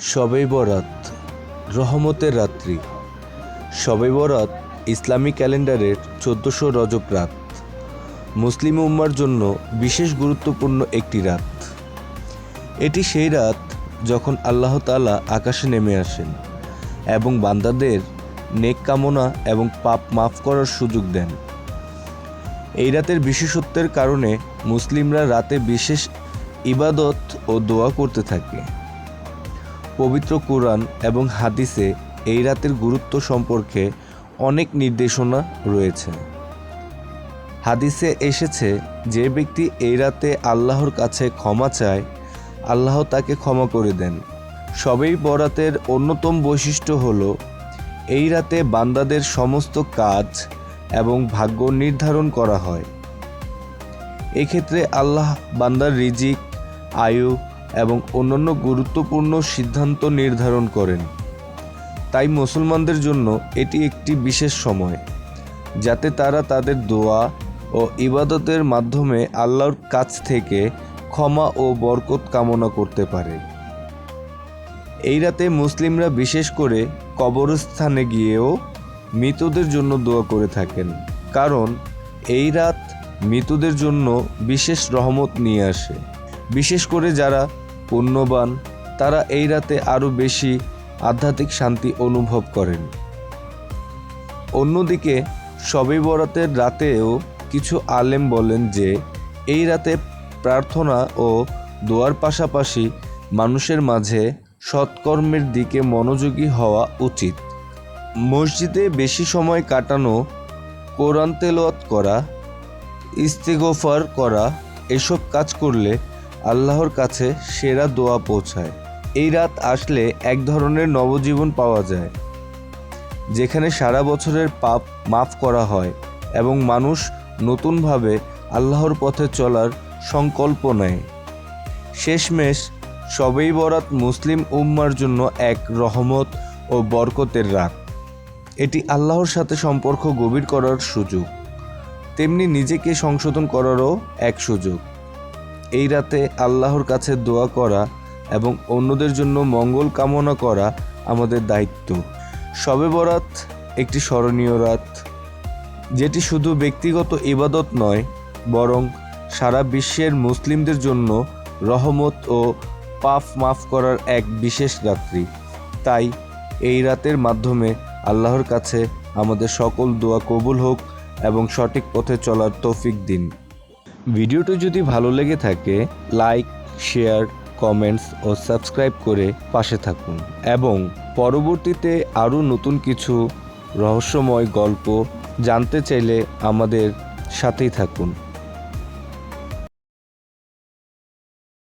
শবে বরাত, রহমতের রাত্রি। শবে বরাত, ইসলামী ক্যালেন্ডারের চোদ্দোশো রজব রাত। মুসলিম উম্মার জন্য বিশেষ গুরুত্বপূর্ণ একটি রাত। এটি সেই রাত যখন আল্লাহ তাআলা আকাশে নেমে আসেন এবং বান্দাদের নেক কামনা এবং পাপ মাফ করার সুযোগ দেন। এই রাতের বিশেষত্বের কারণে মুসলিমরা রাতে বিশেষ ইবাদত ও দোয়া করতে থাকে। পবিত্র কোরআন এবং হাদিসে এই রাতের গুরুত্ব সম্পর্কে অনেক নির্দেশনা রয়েছে। হাদিসে এসেছে, যে ব্যক্তি এই রাতে আল্লাহর কাছে ক্ষমা চায়, আল্লাহ তাকে ক্ষমা করে দেন। সবেই বরাতের অন্যতম বৈশিষ্ট্য হল, এই রাতে বান্দাদের সমস্ত কাজ এবং ভাগ্য নির্ধারণ করা হয়। এক্ষেত্রে আল্লাহ বান্দার রিজিক, আয়ু এবং অন্যান্য গুরুত্বপূর্ণ সিদ্ধান্ত নির্ধারণ করেন। তাই মুসলমানদের জন্য এটি একটি বিশেষ সময়, যাতে তারা তাদের দোয়া ও ইবাদতের মাধ্যমে আল্লাহর কাছ থেকে ক্ষমা ও বরকত কামনা করতে পারে। এই রাতে মুসলিমরা বিশেষ করে কবরস্থানে গিয়েও মৃতদের জন্য দোয়া করে থাকেন, কারণ এই রাত মৃতদের জন্য বিশেষ রহমত নিয়ে আসে। বিশেষ করে যারা পুণ্যবান, তারা এই রাতে আরও বেশি আধ্যাত্মিক শান্তি অনুভব করেন। অন্যদিকে, শবে বরাতের রাতেও কিছু আলেম বলেন যে, এই রাতে প্রার্থনা ও দোয়ার পাশাপাশি মানুষের মাঝে সৎকর্মের দিকে মনোযোগী হওয়া উচিত। মসজিদে বেশি সময় কাটানো, কোরআন তেলাওয়াত করা, ইস্তেগফার করা, এসব কাজ করলে আল্লাহর কাছে সেরা দোয়া পৌঁছায়। এই রাত আসলে এক ধরনের নবজীবন পাওয়া যায়, যেখানে সারা বছরের পাপ মাফ করা হয় এবং মানুষ নতুনভাবে আল্লাহর পথে চলার সংকল্প নেয়। শেষমেশ সবেই বরাত মুসলিম উম্মার জন্য এক রহমত ও বরকতের রাত। এটি আল্লাহর সাথে সম্পর্ক গভীর করার সুযোগ। তেমনি নিজেকে সংশোধন করারও এক সুযোগ। এই রাতে আল্লাহর কাছে দোয়া করা এবং অন্যদের জন্য মঙ্গল কামনা করা আমাদের দায়িত্ব। শবে বরাত একটি স্মরণীয় রাত, যেটি শুধু ব্যক্তিগত ইবাদত নয়, বরং সারা বিশ্বের মুসলিমদের জন্য রহমত ও পাপ মাফ করার এক বিশেষ রাত্রি। তাই এই রাতের মাধ্যমে আল্লাহর কাছে আমাদের সকল দোয়া কবুল হোক এবং সঠিক পথে চলার তৌফিক দিন। ভিডিওটি যদি ভালো লেগে থাকে, লাইক, শেয়ার, কমেন্টস ও সাবস্ক্রাইব করে পাশে থাকুন। এবং পরবর্তীতে আরও নতুন কিছু রহস্যময় গল্প জানতে চাইলে আমাদের সাথেই থাকুন।